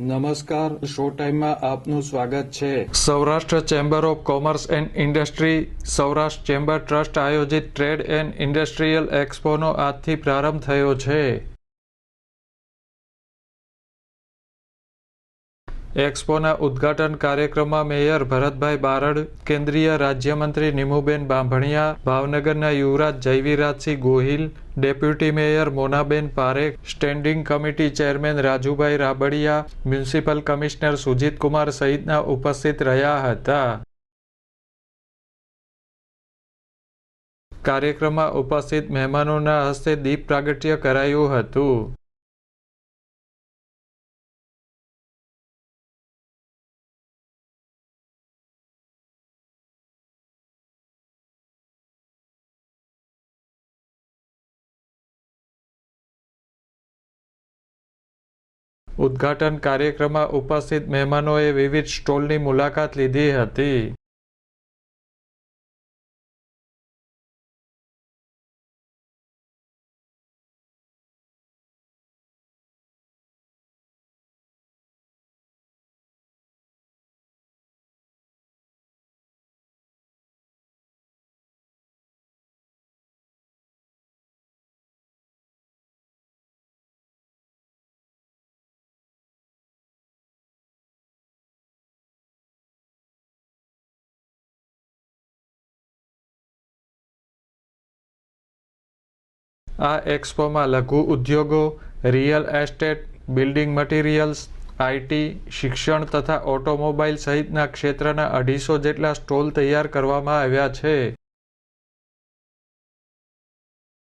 નમસ્કાર, શો ટાઈમમાં આપનું સ્વાગત છે. Saurashtra chamber of commerce and industry, Saurashtra chamber trust આયોજિત ટ્રેડ એન્ડ ઇન્ડસ્ટ્રીયલ એક્સપોનો આજથી પ્રારંભ થયો છે. એક્સપોના ઉદ્ઘાટન કાર્યક્રમમાં મેયર ભરતભાઈ બારડ, કેન્દ્રીય રાજ્યમંત્રી નિમુબેન બાંભણિયા, ભાવનગરના Yuvraj Jayvirajsinh Gohil, deputy mayor Monaben Parekh, standing committee chairman Rajubhai Rabadiya, municipal commissioner Sujit Kumar સહિતના ઉપસ્થિત રહ્યા હતા. કાર્યક્રમમાં ઉપસ્થિત મહેમાનોના હસ્તે દીપ પ્રાગટ્ય કરાયું હતું. ઉદ્ઘાટન કાર્યક્રમમાં ઉપસ્થિત મહેમાનોએ વિવિધ સ્ટોલની મુલાકાત લીધી હતી. આ એક્સપોમાં લઘુ ઉદ્યોગો, real estate, building materials IT શિક્ષણ તથા ઓટોમોબાઈલ સહિતના ક્ષેત્રના અઢીસો જેટલા સ્ટોલ તૈયાર કરવામાં આવ્યા છે.